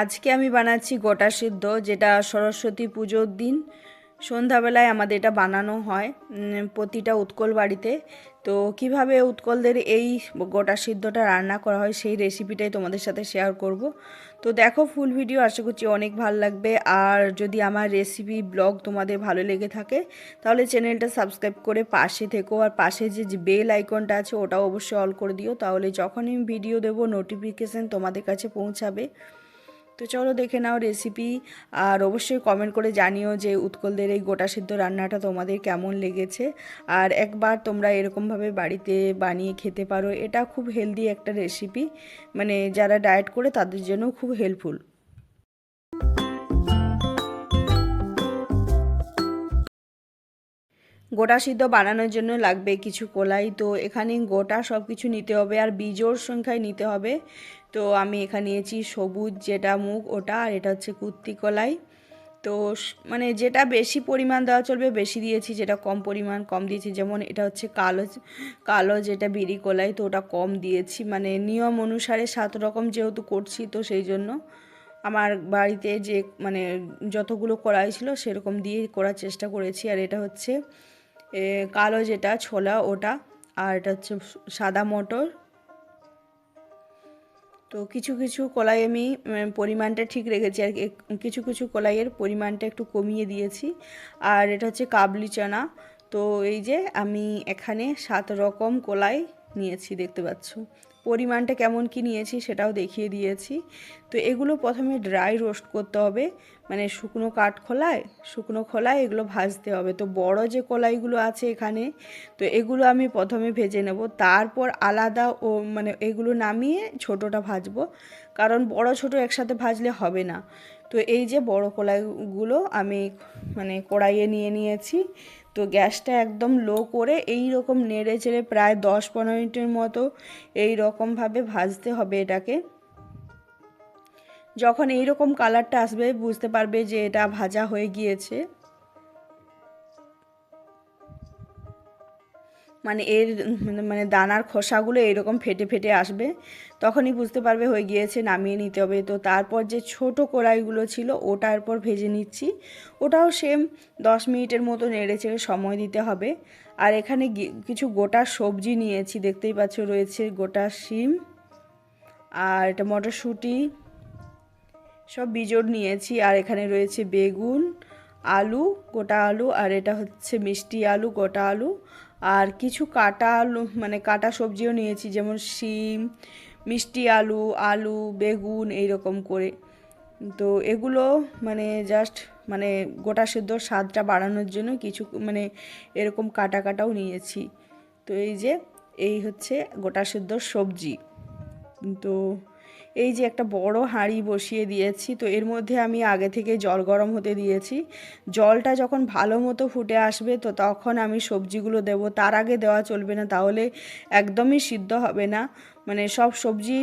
আজকে আমি বানাচ্ছি গোটা সিদ্ধ, যেটা সরস্বতী পুজোর দিন। সন্ধ্যাবেলায় আমাদের এটা বানানো হয় প্রতিটা উৎকল বাড়িতে। তো কীভাবে উৎকলদের এই গোটা সিদ্ধটা রান্না করা হয়, সেই রেসিপিটাই তোমাদের সাথে শেয়ার করব। তো দেখো ফুল ভিডিও আশা করছি অনেক ভালো লাগবে। আর যদি আমার রেসিপি ব্লগ তোমাদের ভালো লেগে থাকে, তাহলে চ্যানেলটা সাবস্ক্রাইব করে পাশে থেকো। আর পাশে যে বেল আইকনটা আছে, ওটাও অবশ্যই অল করে দিও। তাহলে যখনই আমি ভিডিও দেবো নোটিফিকেশান তোমাদের কাছে পৌঁছাবে। তো চলো দেখে নাও রেসিপি আর অবশ্যই কমেন্ট করে জানিও যে উৎকলদের এই গোটা সিদ্ধ রান্নাটা তোমাদের কেমন লেগেছে। আর একবার তোমরা এরকমভাবে বাড়িতে বানিয়ে খেতে পারো, এটা খুব হেলদি একটা রেসিপি মানে যারা ডায়েট করে তাদের জন্য খুব হেল্পফুল গোটা সিদ্ধ বানানোর জন্য লাগবে কিছু কলাই। তো এখানে গোটা সব কিছু নিতে হবে আর বীজোর সংখ্যায় নিতে হবে। তো আমি এখানে নিয়েছি সবুজ যেটা মুখ ওটা, আর এটা হচ্ছে কুত্তি কলাই। তো মানে যেটা বেশি পরিমাণ দেওয়া চলবে, বেশি দিয়েছি, যেটা কম পরিমাণ, কম দিয়েছি। যেমন এটা হচ্ছে কালো কালো যেটা বিড়ি কলাই, তো ওটা কম দিয়েছি। মানে নিয়ম অনুসারে সাত রকম যেহেতু করছি, তো সেই জন্য আমার বাড়িতে যে মানে যতগুলো কড়াই ছিল সেরকম দিয়ে করার চেষ্টা করেছি। আর এটা হচ্ছে কালো যেটা, ছোলা ওটা, আর এটা হচ্ছে সাদা মটর। তো কিছু কিছু কলাই আমি পরিমাণটা ঠিক রেখেছি আর। কিছু কিছু কলাইয়ের পরিমাণটা একটু কমিয়ে দিয়েছি। আর এটা হচ্ছে কাবলি চানা। তো এই যে আমি এখানে সাত রকম কলাই নিয়েছি, দেখতে পাচ্ছ। পরিমাণটা কেমন কি নিয়েছি সেটাও দেখিয়ে দিয়েছি। তো এগুলো প্রথমে ড্রাই রোস্ট করতে হবে মানে শুকনো কাঠ খোলায়, শুকনো খোলায় এগুলো ভাজতে হবে। তো বড় যে কলাইগুলো আছে এখানে, তো এগুলো আমি প্রথমে ভেজে নেব। তারপর আলাদা ও মানে এগুলো নামিয়ে ছোটোটা ভাজবো, কারণ বড় ছোট একসাথে ভাজলে হবে না। তো এই যে বড় কলাইগুলো আমি মানে কড়াইয়ে নিয়ে নিয়েছি তো গ্যাসটা একদম লো করে এই রকম নেড়ে চেড়ে প্রায় দশ পনেরো মিনিটের মতো এই রকমভাবে ভাজতে হবে এটাকে। যখন এই রকম কালারটা আসবে, বুঝতে পারবে যে এটা ভাজা হয়ে গিয়েছে। মানে এর মানে- মানে দানার খোসাগুলো এরকম ফেটে ফেটে আসবে, তখনই বুঝতে পারবে হয়ে গিয়েছে, নামিয়ে নিতে হবে। তো তারপর যে ছোট কড়াইগুলো ছিল, ওটার পর ভেজে নিচ্ছি। ওটাও সেম দশ মিনিটের মতো নেড়ে চেড়ে সময় দিতে হবে। আর এখানে কিছু গোটা সবজি নিয়েছি, দেখতেই পাচ্ছ রয়েছে গোটা শিম, আর এটা মটরশুঁটি সব বিজোড় নিয়েছি। আর এখানে রয়েছে বেগুন, আলু, গোটা আলু, আর এটা হচ্ছে মিষ্টি আলু, গোটা আলু। আর কিছু কাটা আলু মানে কাটা সবজিও নিয়েছি, যেমন শিম, মিষ্টি আলু আলু, বেগুন এই রকম করে। তো এগুলো মানে জাস্ট মানে গোটা সেদ্ধ স্বাদটা বাড়ানোর জন্য কিছু মানে এরকম কাটা কাটাও নিয়েছি। তো এই যে, এই হচ্ছে গোটা সেদ্ধ সবজি। তো এই যে একটা বড় হাঁড়ি বসিয়ে দিয়েছি, তো এর মধ্যে আমি আগে থেকে জল গরম হতে দিয়েছি। জলটা যখন ভালো মতো ফুটে আসবে, তো তখন আমি সবজিগুলো দেব। তার আগে দেওয়া চলবে না, তাহলে একদমই সিদ্ধ হবে না। মানে সব সবজি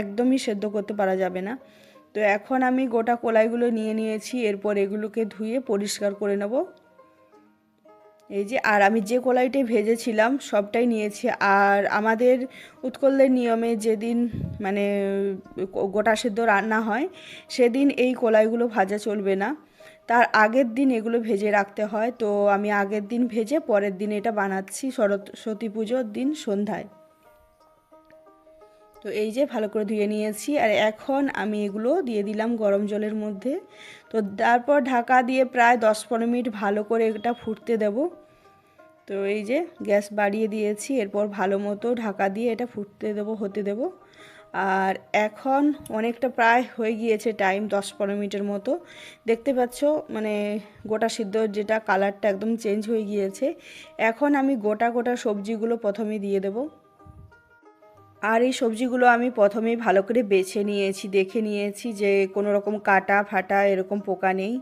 একদমই সেদ্ধ করতে পারা যাবে না। তো এখন আমি গোটা কলাইগুলো নিয়ে নিয়েছি, এরপর এগুলোকে ধুয়ে পরিষ্কার করে নেব। এই যে, আর আমি যে কলাইটাই ভেজেছিলাম, সবটাই নিয়েছি। আর আমাদের উৎকলদের নিয়মে যেদিন মানে গোটা সেদ্ধ রান্না হয়, সেদিন এই কলাইগুলো ভাজা চলবে না। তার আগের দিন এগুলো ভেজে রাখতে হয়। তো আমি আগের দিন ভেজে পরের দিন এটা বানাচ্ছি সরস্বতী পুজোর দিন সন্ধ্যায়। তো এই যে ভালো করে ধুয়ে নিয়েছি আর এখন আমি এগুলো দিয়ে দিলাম গরম জলের মধ্যে। তো তারপর ঢাকা দিয়ে প্রায় দশ পনেরো মিনিট ভালো করে এটা ফুটতে দেব। তো এই যে গ্যাস বাড়িয়ে দিয়েছি, এরপর ভালো মতো ঢাকা দিয়ে এটা ফুটতে দেবো, হতে দেব। আর এখন অনেকটা প্রায় হয়ে গিয়েছে টাইম, দশ পনেরো মিনিটের মতো। দেখতে পাচ্ছ মানে গোটা সিদ্ধ যেটা কালারটা একদম চেঞ্জ হয়ে গিয়েছে। এখন আমি গোটা গোটা সবজিগুলো প্রথমে দিয়ে দেবো। আর এই সবজিগুলো আমি প্রথমেই ভালো করে বেছে নিয়েছি, দেখে নিয়েছি যে কোনো রকম কাটা ফাটা এরকম পোকা নেই।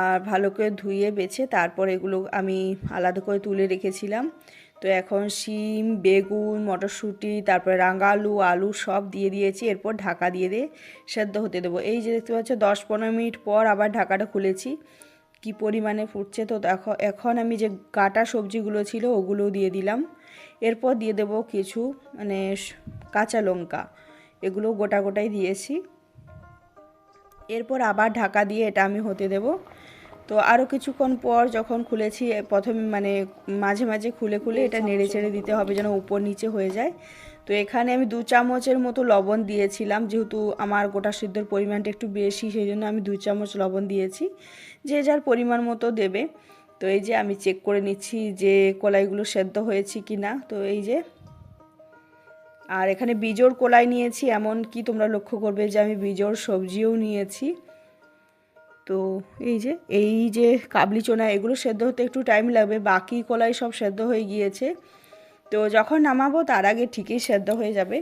আর ভালো করে ধুয়ে বেছে তারপর এগুলো আমি আলাদা করে তুলে রেখেছিলাম। তো এখন শিম, বেগুন, মটরশুঁটি, তারপরে রাঙা আলু আলু সব দিয়ে দিয়েছি। এরপর ঢাকা দিয়ে দিয়ে সেদ্ধ হতে দেবো। এই যে দেখতে পাচ্ছ, দশ পনেরো মিনিট পর আবার ঢাকাটা খুলেছি। কি পরিমাণে ফুটছে তো দেখো, এখন আমি যে কাটা সবজিগুলো ছিল ওগুলো দিয়ে দিলাম। এরপর দিয়ে দেব কিছু মানে কাঁচা লঙ্কা। এগুলো গোটা গোটাই দিয়েছি। এরপর আবার ঢাকা দিয়ে এটা আমি হতে দেব। তো আরও কিছুক্ষণ পর যখন খুলেছি প্রথমে মানে মাঝে মাঝে খুলে খুলে এটা নেড়ে চেড়ে দিতে হবে যেন উপর নিচে হয়ে যায়। তো এখানে আমি দু চামচের মতো লবণ দিয়েছিলাম যেহেতু আমার গোটা সিদ্ধর পরিমাণটা একটু বেশি সেই জন্য আমি দু চামচ লবণ দিয়েছি। যে যার পরিমাণ মতো দেবে। তো এই যে আমি চেক করে নিচ্ছি যে কলাইগুলো সেদ্ধ হয়েছে কি না তো এই যে আর এখানে বীজোর কলাই নিয়েছি এমন কি তোমরা লক্ষ্য করবে যে আমি বীজোর সবজিও নিয়েছি। তো এই যে এই যে কাবলি চোনা, এগুলো সেদ্ধ হতে একটু টাইম লাগবে, বাকি কলাই সব সেদ্ধ হয়ে গিয়েছে। তো যখন নামাবো, তার আগে ঠিকই সেদ্ধ হয়ে যাবে।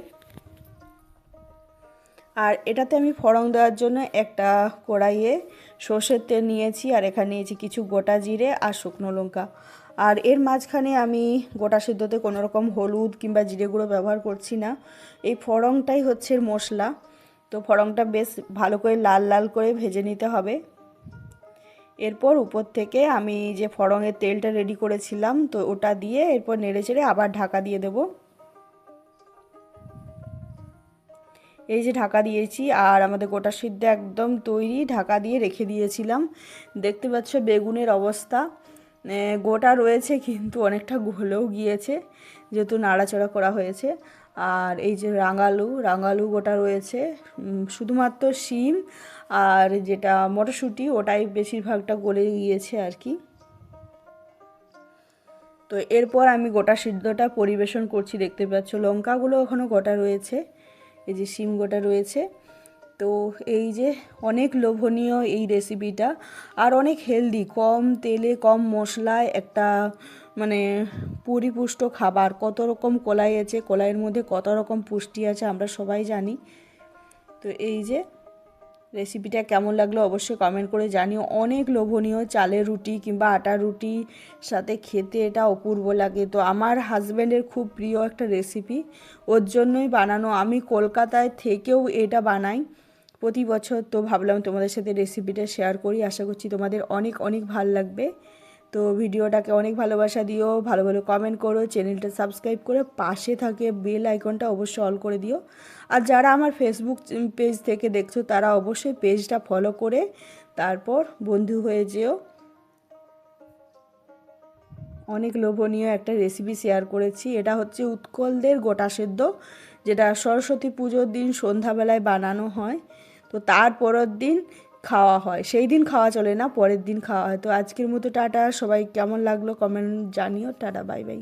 আর এটাতে আমি ফড়ং দেওয়ার জন্য একটা কড়াইয়ে সর্ষের তেল নিয়েছি, আর এখানে নিয়েছি কিছু গোটা জিরে আর শুকনো লঙ্কা। আর এর মাঝখানে আমি গোটা সিদ্ধতে কোনো রকম হলুদ কিংবা জিরে গুঁড়ো ব্যবহার করছি না। এই ফড়ংটাই হচ্ছে মশলা। তো ফড়ংটা বেশ ভালো করে লাল লাল করে ভেজে নিতে হবে। এরপর উপর থেকে আমি যে ফড়ংয়ের তেলটা রেডি করেছিলাম, তো ওটা দিয়ে এরপর নেড়ে চেড়ে আবার ঢাকা দিয়ে দেব। এই যে ঢাকা দিয়েছি, আর আমাদের গোটা সিদ্ধ একদম তৈরি, ঢাকা দিয়ে রেখে দিয়েছিলাম। দেখতে পাচ্ছ বেগুনের অবস্থা। গোটা রয়েছে, কিন্তু অনেকটা গলেও গিয়েছে, যেহেতু নাড়াচড়া করা হয়েছে। আর এই যে রাঙালু রাঙালু গোটা রয়েছে। শুধুমাত্র শিম আর যেটা মটরশুঁটি, ওটাই বেশিরভাগটা গলে গিয়েছে আর কি। তো এরপর আমি গোটা সিদ্ধটা পরিবেশন করছি, দেখতে পাচ্ছ লঙ্কাগুলো এখনও গোটা রয়েছে, এই যে শিম গোটা রয়েছে। তো এই যে অনেক লোভনীয় এই রেসিপিটা, আর অনেক হেলদি, কম তেলে, কম মশলায় একটা মানে পরিপুষ্ট খাবার। কত রকম কলাই আছে, কলাইয়ের মধ্যে কত রকম পুষ্টি আছে আমরা সবাই জানি। তো এই যে রেসিপিটা কেমন লাগল অবশ্যই কমেন্ট করে জানিও। অনেক লোভনীয় চালের রুটি কিংবা আটা রুটি, সাথে খেতে এটা অপূর্ব লাগে। তো আমার হাজব্যান্ডের খুব প্রিয় একটা রেসিপি ওর জন্যই বানানো। আমি কলকাতায় থেকেও এটা বানাই। প্রতি বছর তো ভাবলাম তোমাদের সাথে রেসিপিটা শেয়ার করি। আশা করছি তোমাদের অনেক অনেক ভালো লাগবে। তো ভিডিওটাকে অনেক ভালোবাসা দিও, ভালো ভালো কমেন্ট করো চ্যানেলটা সাবস্ক্রাইব করে পাশে থাকে বেল আইকনটা অবশ্যই অল করে দিও। আর যারা আমার ফেসবুক পেজ থেকে দেখছ, তারা অবশ্যই পেজটা ফলো করে তারপর বন্ধু হয়ে যেও। অনেক লোভনীয় একটা রেসিপি শেয়ার করেছি। এটা হচ্ছে উৎকলদের গোটা সেদ্ধ, যেটা সরস্বতী পুজোর দিন সন্ধ্যাবেলায় বানানো হয়। তো তারপরের দিন খাওয়া হয়। সেই দিন খাওয়া চলে না, পরের দিন খাওয়া হয়। তো আজকের মতো টাটা। সবাই কেমন লাগল কমেন্ট জানিও। Tata, bye bye.